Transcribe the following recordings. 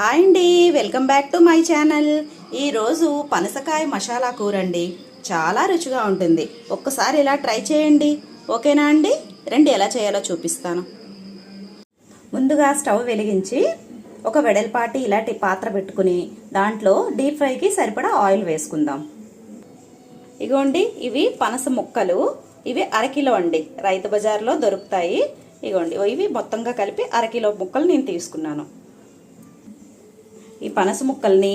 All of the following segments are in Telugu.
హాయ్ అండి welcome back to my channel. ఈరోజు పనసకాయ మసాలా కూర అండి. చాలా రుచిగా ఉంటుంది. ఒక్కసారి ఇలా ట్రై చేయండి. ఓకేనా అండి? రండి ఎలా చేయాలో చూపిస్తాను. ముందుగా స్టవ్ వెలిగించి ఒక వెడల్పాటి ఇలాంటి పాత్ర పెట్టుకుని దాంట్లో డీప్ ఫ్రైకి సరిపడా ఆయిల్ వేసుకుందాం. ఇగోండి ఇవి పనస ముక్కలు. ఇవి అరకిలో అండి. రైతు బజార్లో దొరుకుతాయి. ఇగోండి ఇవి మొత్తంగా కలిపి అరకిలో ముక్కలు నేను తీసుకున్నాను. ఈ పనస ముక్కల్ని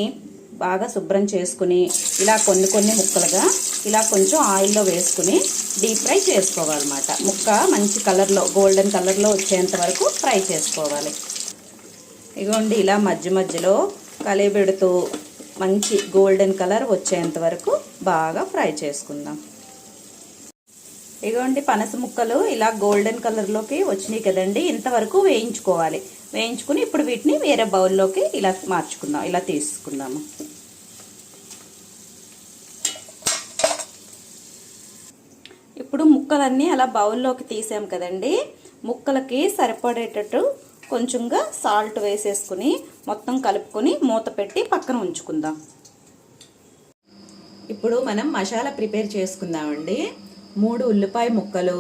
బాగా శుభ్రం చేసుకుని ఇలా కొన్ని కొన్ని ముక్కలుగా ఇలా కొంచెం ఆయిల్లో వేసుకుని డీప్ ఫ్రై చేసుకోవాలన్నమాట. ముక్క మంచి కలర్లో గోల్డెన్ కలర్లో వచ్చేంత వరకు ఫ్రై చేసుకోవాలి. ఇగోండి ఇలా మధ్య మధ్యలో కలిపెడుతూ మంచి గోల్డెన్ కలర్ వచ్చేంత వరకు బాగా ఫ్రై చేసుకుందాం. ఇగోండి పనస ముక్కలు ఇలా గోల్డెన్ కలర్లోకి వచ్చినాయి కదండి ఇంతవరకు వేయించుకోవాలి. వేయించుకుని ఇప్పుడు వీటిని వేరే బౌల్లోకి ఇలా మార్చుకుందాం ఇలా తీసుకుందాము. ఇప్పుడు ముక్కలన్నీ అలా బౌల్లోకి తీసాం కదండి. ముక్కలకి సరిపడేటట్టు కొంచెంగా సాల్ట్ వేసేసుకుని మొత్తం కలుపుకొని మూత పెట్టి పక్కన ఉంచుకుందాం. ఇప్పుడు మనం మసాలా ప్రిపేర్ చేసుకుందామండి. మూడు ఉల్లిపాయ ముక్కలు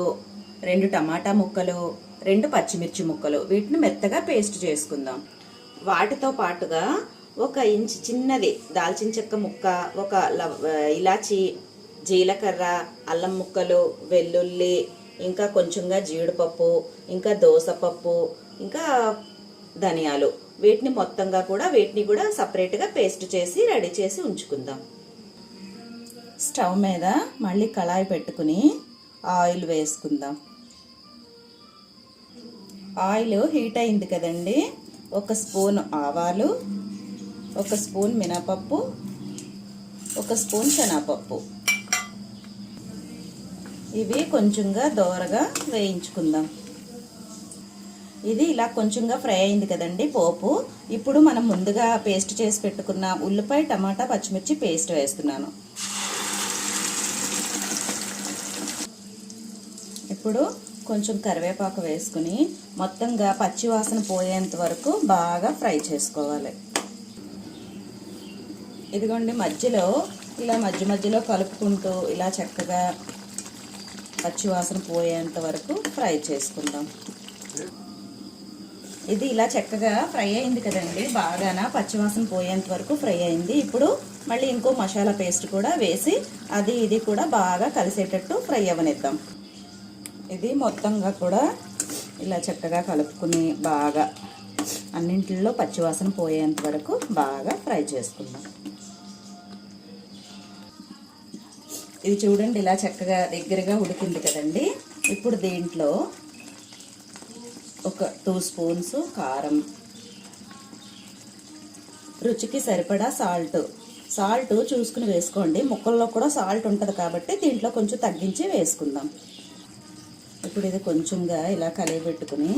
రెండు టమాటా ముక్కలు రెండు పచ్చిమిర్చి ముక్కలు. వీటిని మెత్తగా పేస్ట్ చేసుకుందాం. వాటితో పాటుగా ఒక ఇంచు చిన్నది దాల్చిన చెక్క ముక్క ఒక ఇలాచి జీలకర్ర అల్లం ముక్కలు వెల్లుల్లి ఇంకా కొంచెంగా జీడిపప్పు ఇంకా దోసపప్పు ఇంకా ధనియాలు. వీటిని మొత్తంగా కూడా వీటిని కూడా సపరేట్గా పేస్ట్ చేసి రెడీ చేసి ఉంచుకుందాం. స్టవ్ మీద మళ్ళీ కళాయి పెట్టుకుని ఆయిల్ వేసుకుందాం. ఆయిల్ హీట్ అయింది కదండి. ఒక స్పూన్ ఆవాలు ఒక స్పూన్ మినపప్పు ఒక స్పూన్ శనగపప్పు. ఇవి కొంచెంగా దోరగా వేయించుకుందాం. ఇది ఇలా కొంచెంగా ఫ్రై అయింది కదండి పోపు. ఇప్పుడు మనం ముందుగా పేస్ట్ చేసి పెట్టుకున్న ఉల్లిపాయ టమాటా పచ్చిమిర్చి పేస్ట్ వేస్తున్నాను. ఇప్పుడు కొంచెం కరివేపాకు వేసుకుని మొత్తంగా పచ్చివాసన పోయేంత వరకు బాగా ఫ్రై చేసుకోవాలి. ఇదిగోండి మధ్యలో ఇలా మధ్య మధ్యలో కలుపుకుంటూ ఇలా చక్కగా పచ్చివాసన పోయేంత వరకు ఫ్రై చేసుకుందాం. ఇది ఇలా చక్కగా ఫ్రై అయింది కదండి బాగాన పచ్చివాసన పోయేంత వరకు ఫ్రై అయింది. ఇప్పుడు మళ్ళీ ఇంకో మసాలా పేస్ట్ కూడా వేసి అది ఇది కూడా బాగా కలిసేటట్టు ఫ్రై అవ్వనిద్దాం ఇది మొత్తంగా కూడా ఇలా చక్కగా కలుపుకుని బాగా అన్నింటిలో పచ్చివాసన పోయేంత వరకు బాగా ఫ్రై చేసుకుందాం. ఇది చూడండి ఇలా చక్కగా దగ్గరగా ఉడికింది కదండి. ఇప్పుడు దీంట్లో ఒక టూ స్పూన్స్ కారం రుచికి సరిపడా సాల్ట్. సాల్ట్ చూసుకుని వేసుకోండి. ముక్కల్లో కూడా సాల్ట్ ఉంటుంది కాబట్టి దీంట్లో కొంచెం తగ్గించి వేసుకుందాం. ఇప్పుడు ఇది కొంచెంగా ఇలా కలిపెట్టుకుని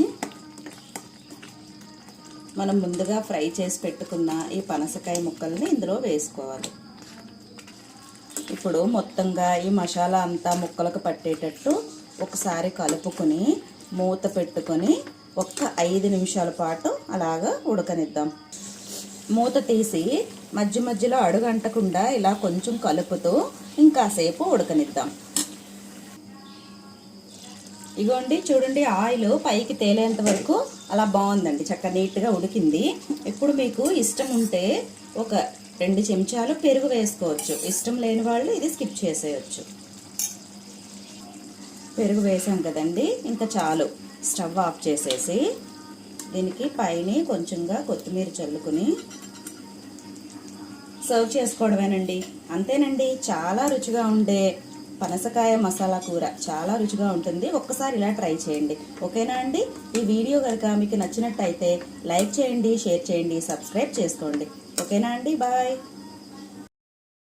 మనం ముందుగా ఫ్రై చేసి పెట్టుకున్న ఈ పనసకాయ ముక్కల్ని ఇందులో వేసుకోవాలి. ఇప్పుడు మొత్తంగా ఈ మసాలా అంతా ముక్కలకు పట్టేటట్టు ఒకసారి కలుపుకొని మూత పెట్టుకొని ఒక్క ఐదు నిమిషాల పాటు అలాగా ఉడకనిద్దాం. మూత తీసి మధ్య మధ్యలో అడుగంటకుండా ఇలా కొంచెం కలుపుతూ ఇంకాసేపు ఉడకనిద్దాం. ఇగోండి చూడండి ఆయిల్ పైకి తేలేంత వరకు అలా బాగుందండి. చక్కగా నీట్గా ఉడికింది. ఇప్పుడు మీకు ఇష్టం ఉంటే ఒక రెండు చెంచాలు పెరుగు వేసుకోవచ్చు. ఇష్టం లేని వాళ్ళు ఇది స్కిప్ చేసేయచ్చు. పెరుగు వేసాం కదండి ఇంకా చాలు. స్టవ్ ఆఫ్ చేసేసి దీనికి పైన కొంచెంగా కొత్తిమీర చల్లుకుని సర్వ్ చేసుకోవడమేనండి. అంతేనండి చాలా రుచిగా ఉండే పనసకాయ మసాలా కూర చాలా రుచిగా ఉంటుంది. ఒక్కసారి ఇలా ట్రై చేయండి. ఓకేనా అండి? ఈ వీడియో కనుక మీకు నచ్చినట్టయితే లైక్ చేయండి షేర్ చేయండి సబ్స్క్రైబ్ చేసుకోండి. ఓకేనా అండి? బాయ్.